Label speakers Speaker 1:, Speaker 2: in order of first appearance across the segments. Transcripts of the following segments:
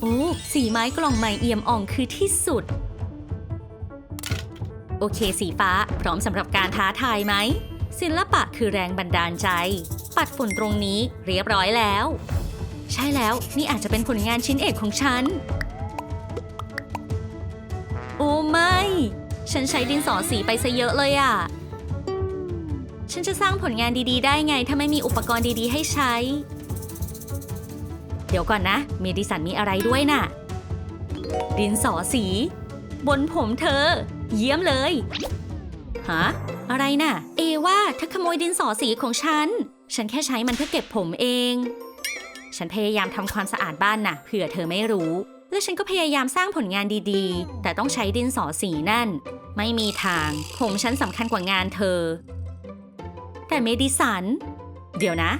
Speaker 1: โอ้สีไม้กล่องใหม่เอี่ยมอ่องคือที่สุด โอเคสีฟ้า พร้อมสำหรับการท้าทายไหม ศิลปะคือแรงบันดาลใจ ปัดฝุ่นตรงนี้เรียบร้อยแล้ว ใช่แล้วนี่อาจจะเป็นผลงานชิ้นเอกของฉัน โอ้ไม่ ฉันใช้ดินสอสีไปซะเยอะเลยอะฉันจะสร้างผลงานดีๆ ได้ไง ถ้าไม่มีอุปกรณ์ดีๆ ให้ใช้ เดี๋ยวก่อนนะ เมดิสันมีอะไรด้วยน่ะ ดินสอสี บนผมเธอ เยี่ยมเลย ฮะ อะไรน่ะ เอว่าเธอขโมยดินสอสีของฉัน ฉันแค่ใช้มันเพื่อเก็บผมเอง ฉันพยายามทำความสะอาดบ้านน่ะเผื่อเธอไม่รู้ และฉันก็พยายามสร้างผลงานดีๆ แต่ต้องใช้ดินสอสีนั่น ไม่มีทาง ผมฉันสำคัญกว่างานเธอ แต่เมดิสัน เดี๋ยวนะ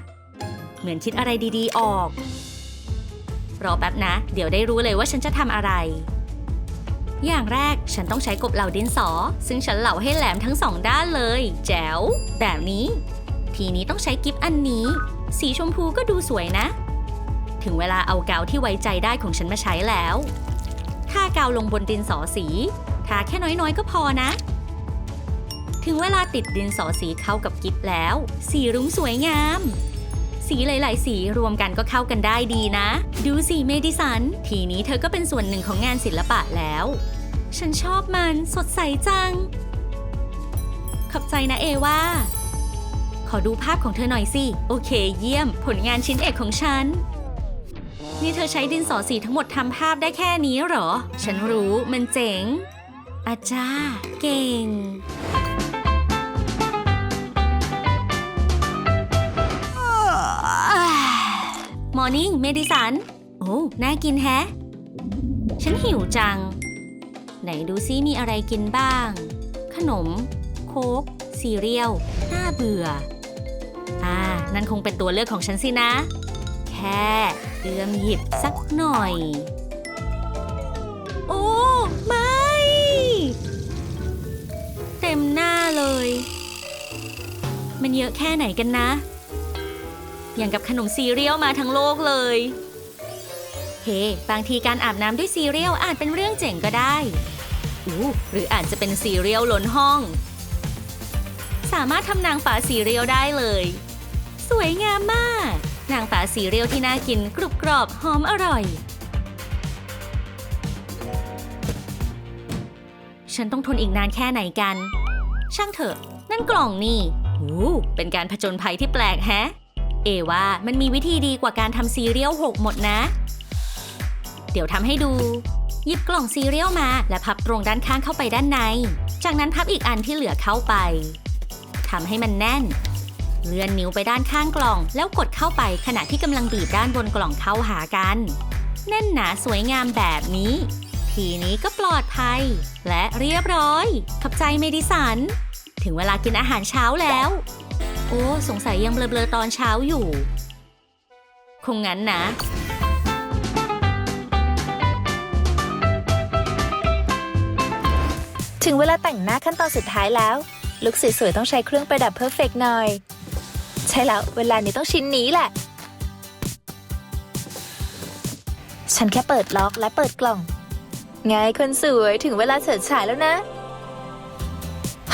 Speaker 1: เหมือนคิดอะไรดีๆออก รอแป๊บนะ เดี๋ยวได้รู้เลยว่าฉันจะทำอะไร อย่างแรกฉันต้องใช้กบเหล่าดินสอ ซึ่งฉันเหล่าให้แหลมทั้งสองด้านเลย แจ๋ว แบบนี้ ทีนี้ต้องใช้กิฟอันนี้ สีชมพูก็ดูสวยนะ ถึงเวลาเอากาวที่ไว้ใจได้ของฉันมาใช้แล้วทากาวลงบนดินสอสีทาแค่น้อยๆก็พอนะ ถึงเวลาติดดินสอสีเข้ากับกิฟแล้ว สีรุ้งสวยงาม สีหลาย ๆ สีรวมกันก็เข้ากันได้ดีนะ ดูสิเมดิสัน ทีนี้เธอก็เป็นส่วนหนึ่งของงานศิลปะแล้ว ฉันชอบมันสดใสจัง ขอบใจนะเอว่า ขอดูภาพของเธอหน่อยสิ โอเค เยี่ยม ผลงานชิ้นเอกของฉัน นี่เธอใช้ดินสอสีทั้งหมดทำภาพได้แค่นี้เหรอ ฉันรู้มันเจ๋งอาจารย์เก่ง มอร์นิ่งเมดิสัน โอ้ น่ากินแฮะ ฉันหิวจัง ไหนดูซิมีอะไรกินบ้าง ขนม โค้กซีเรียล น่าเบื่อ อ่า นั่นคงเป็นตัวเลือกของฉันสินะ แค่เอื้อมหยิบสักหน่อย โอ้ ไม่ เต็มหน้าเลย มันเยอะแค่ไหนกันนะ อย่างกับขนมซีเรียลมาทั้งโลกเลย เฮ้บางทีการอาบน้ำด้วยซีเรียลอาจเป็นเรื่องเจ๋งก็ได้อู้หรืออาจจะเป็นซีเรียลล้นห้อง สามารถทำนางฟ้าซีเรียลได้เลย สวยงามมาก นางฟ้าซีเรียลที่น่ากินกรุบกรอบหอมอร่อยฉันต้องทนอีกนานแค่ไหนกัน ช่างเถอะ นั่นกล่องนี่ อู้ เป็นการผจญภัยที่แปลกแฮะ เอว่ามันมีวิธีดีกว่าการทำซีเรียลหกหมดนะ เดี๋ยวทำให้ดู หยิบกล่องซีเรียลมาและพับตรงด้านข้างเข้าไปด้านใน จากนั้นพับอีกอันที่เหลือเข้าไปทำให้มันแน่น เลื่อนนิ้วไปด้านข้างกล่อง แล้วกดเข้าไปขณะที่กำลังบีบด้านบนกล่องเข้าหากัน แน่นหนาสวยงามแบบนี้ ทีนี้ก็ปลอดภัย และเรียบร้อย ขอบใจเมดิสัน ถึงเวลากินอาหารเช้าแล้ว โอ้ สงสัยยังเบลอๆตอนเช้าอยู่ คงงั้นนะ
Speaker 2: ถึงเวลาแต่งหน้าขั้นตอนสุดท้ายแล้ว ลุคสวยๆต้องใช้เครื่องประดับเพอร์เฟกหน่อย ใช่แล้วเวลานี้ต้องชิ้นนี้แหละ ฉันแค่เปิดล็อกและเปิดกล่อง ไงคนสวยถึงเวลาเฉิดฉายแล้วนะ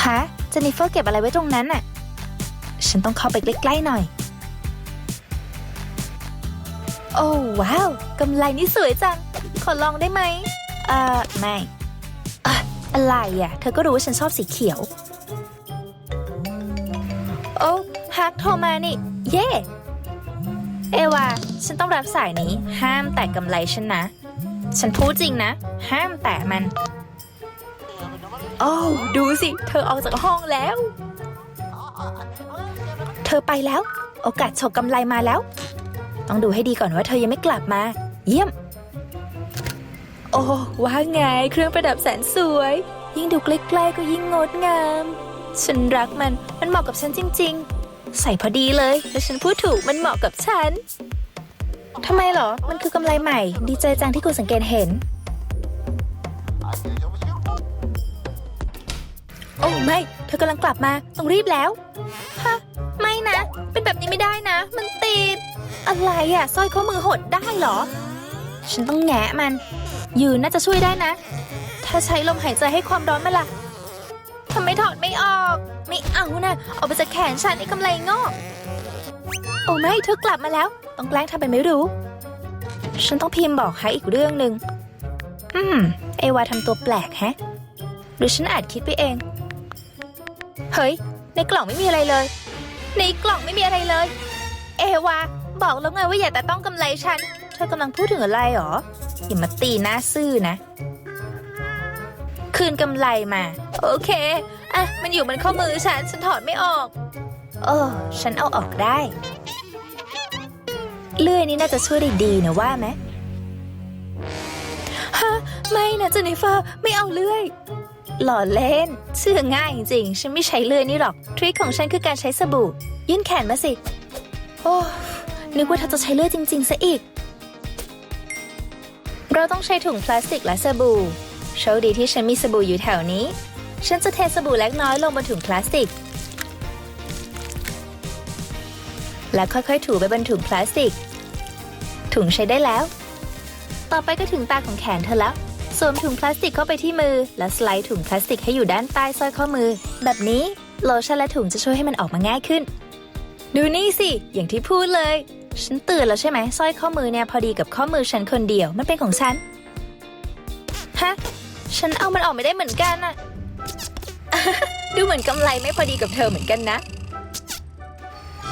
Speaker 2: ฮะเจนนิเฟอร์เก็บอะไรไว้ตรงนั้นน่ะ ฉันต้องเข้าไปใกล้ๆหน่อย โอ้ว้าวกำไลนี่สวยจัง ขอลองได้ไหมเอ่อไม่อะไรอะ เธอก็รู้ว่าฉันชอบสีเขียว โอ้ฮักโทรมานี่ เย่เอวา ฉันต้องรับสายนี้ ห้ามแตะกำไรฉันนะ ฉันพูดจริงนะ ห้ามแตะมัน โอ้ดูสิ เธอออกจากห้องแล้ว เธอไปแล้ว โอกาสฉกกำไรมาแล้ว ต้องดูให้ดีก่อนว่าเธอยังไม่กลับมา เยี่ยม โอ้ว่าไงเครื่องประดับแสนสวย ยิ่งดูใกล้ๆก็ยิ่งงดงาม ฉันรักมันมันเหมาะกับฉันจริง ๆ ใส่พอดีเลยแล้วฉันพูดถูกมันเหมาะกับฉันทำไมเหรอ มันคือกำไรใหม่ ดีใจจังที่คุณสังเกตเห็น โอ้ไม่ เธอกำลังกลับมา ต้องรีบแล้ว ฮะ นะ เป็นแบบนี้ไม่ได้นะ มันติด อะไรอะสร้อยข้อมือหดได้เหรอ ฉันต้องแงะมัน ยืนน่าจะช่วยได้นะ ถ้าใช้ลมหายใจให้ความร้อนมันล่ะทำไมถอดไม่ออก ไม่เอานะออกไปจากแขนฉันไอ้กำไรงอกโอ้ไม่เธอกลับมาแล้ว ต้องแกล้งทำเป็นไม่รู้ ฉันต้องพิมพ์บอกให้อีกเรื่องหนึ่งอืมเอวาทำตัวแปลกแฮะ หรือฉันอาจคิดไปเอง เฮ้ย ในกล่องไม่มีอะไรเลย ในกล่องไม่มีอะไรเลย เอวา บอกแล้วไงว่าอย่าแต่ต้องกำไรฉัน เธอกำลังพูดถึงอะไรหรอ อย่ามาตีหน้าซื่อนะ คืนกำไรมา โอเค อะ มันอยู่บนข้อมือฉัน ฉันถอดไม่ออก โอ้ฉันเอาออกได้ เลื่อยนี่น่าจะช่วยได้ดีนะว่าไหมฮะ ไม่นะเจนนิเฟอร์ ไม่เอาเลื่อย หล่อเล่น เชื่อง่ายจริงๆ ฉันไม่ใช้เลื่อยนี่หรอก ทริคของฉันคือการใช้สบู่ ยื่นแขนมาสิ โอ้ นึกว่าเธอจะใช้เลื่อยจริงๆซะอีก เราต้องใช้ถุงพลาสติกและสบู่ โชคดีที่ฉันมีสบู่อยู่แถวนี้ ฉันจะเทสบู่เล็กน้อยลงบนถุงพลาสติก และค่อยๆ ถูไปบนถุงพลาสติก ถุงใช้ได้แล้ว ต่อไปก็ถึงตาของแขนเธอแล้ว สวมถุงพลาสติกเข้าไปที่มือ และสไลด์ถุงพลาสติกให้อยู่ด้านใต้สร้อยข้อมือ แบบนี้โลชั่นและถุงจะช่วยให้มันออกมาง่ายขึ้น ดูนี่สิ อย่างที่พูดเลย ฉันตือนแล้วใช่ไหมสร้อยข้อมือเนี่ยพอดีกับข้อมือฉันคนเดียว มันเป็นของฉัน ฮะ ฉันเอามันออกไม่ได้เหมือนกันอะดูเหมือนกำไรไม่พอดีกับเธอเหมือนกันนะ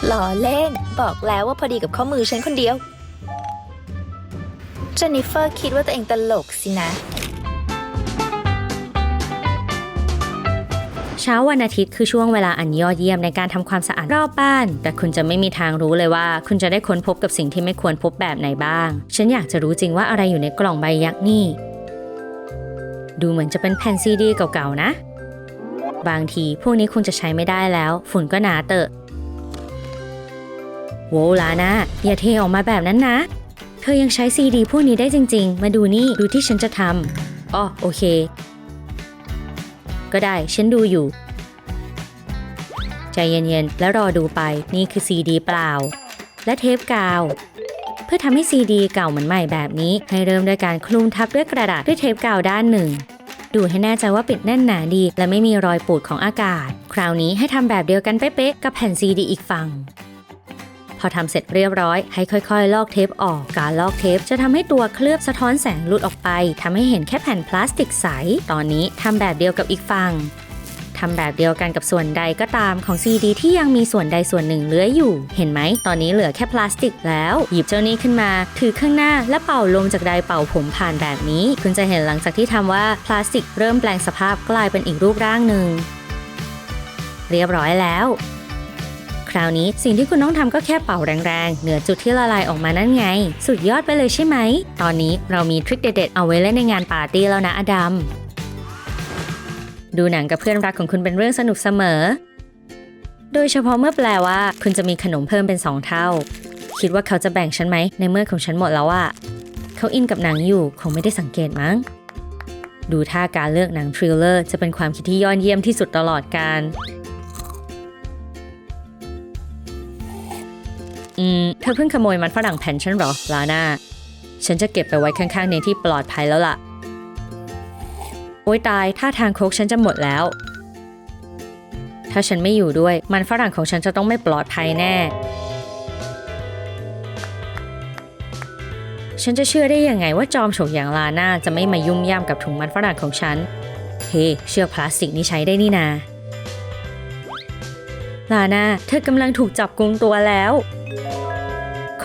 Speaker 2: หล่อเล่น บอกแล้วว่าพอดีกับข้อมือฉันคนเดียว เจนนิเฟอร์คิดว่าตัวเองตลกสินะ
Speaker 1: เช้าวันอาทิตย์คือช่วงเวลาอันยอดเยี่ยมในการทำความสะอาดรอบบ้าน แต่คุณจะไม่มีทางรู้เลยว่า คุณจะได้ค้นพบกับสิ่งที่ไม่ควรพบแบบไหนบ้าง ฉันอยากจะรู้จริงว่าอะไรอยู่ในกล่องใบยักษ์นี่ ดูเหมือนจะเป็นแผ่นซีดีเก่าๆนะ บางทีพวกนี้คงจะใช้ไม่ได้แล้ว ฝุ่นก็หนาเตอะโวลานะอย่าเทออกมาแบบนั้นนะ ธอยังใช้ซีดีพวกนี้ได้จริง ๆ มาดูนี่ ดูที่ฉันจะทำอ๋อโอเค ก็ได้ ฉันดูอยู่ ใจเย็นๆ แล้วรอดูไป นี่คือซีดีเปล่า และเทปกาว เพื่อทำให้ซีดีเก่าเหมือนใหม่แบบนี้ ให้เริ่มด้วยการคลุมทับด้วยกระดาษด้วยเทปกาวด้านหนึ่ง ดูให้แน่ใจว่าปิดแน่นหนาดี และไม่มีรอยปูดของอากาศ คราวนี้ให้ทำแบบเดียวกันเป๊ะๆกับแผ่นซีดีอีกฝั่ง อทำเสร็จเรียบร้อยให้ค่อยๆ ลอกเทปออก การลอกเทปจะทำให้ตัวเคลือบสะท้อนแสงหลุดออกไปทำให้เห็นแค่แผ่นพลาสติกใส ตอนนี้ทำแบบเดียวกับอีกฝั่งทำแบบเดียวกันกับส่วนใดก็ตามของซีดีที่ยังมีส่วนใดส่วนหนึ่งเหลืออยู่ เห็นไหม ตอนนี้เหลือแค่พลาสติกแล้ว หยิบเจ้านี้ขึ้นมา ถือข้างหน้าและเป่าลมจากไดเป่าผมผ่านแบบนี้ คุณจะเห็นหลังจากที่ทำว่าพลาสติกเริ่มแปลงสภาพกลายเป็นอีกรูปร่างหนึ่ง เรียบร้อยแล้ว คราวนี้สิ่งที่คุณต้องทำก็แค่เป่าแรงๆ เหนือจุดที่ละลายออกมานั่นไง สุดยอดไปเลยใช่ไหม ตอนนี้เรามีทริคเด็ดๆ เอาไว้เล่นในงานปาร์ตี้แล้วนะอดัม ดูหนังกับเพื่อนรักของคุณเป็นเรื่องสนุกเสมอ โดยเฉพาะเมื่อแปลว่า คุณจะมีขนมเพิ่มเป็นสองเท่า คิดว่าเขาจะแบ่งฉันไหมในเมื่อของฉันหมดแล้วอะเขาอินกับหนังอยู่คงไม่ได้สังเกตมั้ง ดูท่าการเลือกหนังทริลเลอร์จะเป็นความคิดที่ยอดเยี่ยมที่สุดตลอดการ อืม เธอเพิ่งขโมยมันฝรั่งแผ่นฉันหรอ ลาน่า ฉันจะเก็บไปไว้ข้างๆในที่ปลอดภัยแล้วล่ะ โอ๊ยตาย ท่าทางโคกฉันจะหมดแล้ว ถ้าฉันไม่อยู่ด้วย มันฝรั่งของฉันจะต้องไม่ปลอดภัยแน่ ฉันจะเชื่อได้ยังไงว่าจอมโฉกอย่างลาน่าจะไม่มายุ่มย่ามกับถุงมันฝรั่งของฉัน เฮ้เชือกพลาสติกนี่ใช้ได้นี่นาลาน่า เธอกำลังถูกจับกุมตัวแล้ว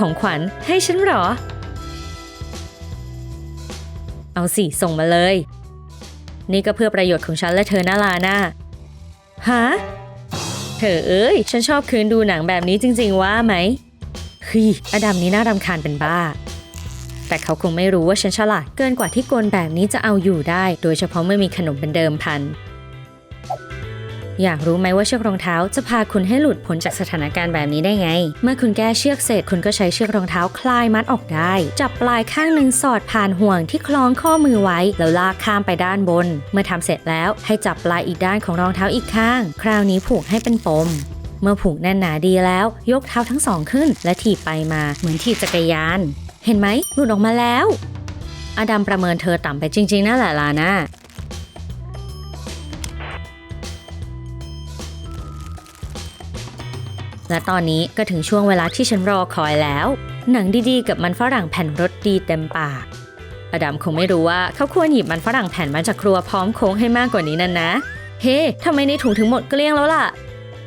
Speaker 1: ของขวัญให้ฉันหรอ เอาสิ ส่งมาเลย นี่ก็เพื่อประโยชน์ของฉันและเธอนะลาน่าฮะเธอเอ้ย ฉันชอบคืนดูหนังแบบนี้จริง ๆ ว่าไหมเฮ้ยอดัมนี้น่ารำคาญเป็นบ้า แต่เขาคงไม่รู้ว่าฉันฉลาดเกินกว่าที่กลแบบนี้จะเอาอยู่ได้ โดยเฉพาะเมื่อมีขนมเป็นเดิมพัน อยากรู้ไหมว่าเชือกรองเท้าจะพาคุณให้หลุดพ้นจากสถานการณ์แบบนี้ได้ไง เมื่อคุณแก้เชือกเสร็จคุณก็ใช้เชือกรองเท้าคลายมัดออกได้ จับปลายข้างหนึ่งสอดผ่านห่วงที่คล้องข้อมือไว้ แล้วลากข้ามไปด้านบน เมื่อทำเสร็จแล้วให้จับปลายอีกด้านของรองเท้าอีกข้าง คราวนี้ผูกให้เป็นปมเมื่อผูกแน่นหนาดีแล้ว ยกเท้าทั้งสองขึ้น และถีบไปมาเหมือนถีบจักรยาน เห็นไหมหลุดออกมาแล้ว อดัมประเมินเธอต่ำไปจริง ๆนั่นแหละลาน่า และตอนนี้ก็ถึงช่วงเวลาที่ฉันรอคอยแล้ว หนังดีๆ กับมันฝรั่งแผ่นรสดีเต็มปากอดัมคงไม่รู้ว่าเขาควรหยิบมันฝรั่งแผ่นมาจากครัวพร้อมโค้งให้มากกว่านี้นั่นนะ เฮ้ทำไมในถุงถึงหมดเกลี้ยงแล้วล่ะ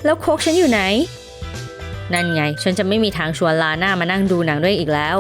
Speaker 1: แล้วโค้กฉันอยู่ไหน นั่นไง ฉันจะไม่มีทางชวนลาน่ามานั่งดูหนังด้วยอีกแล้ว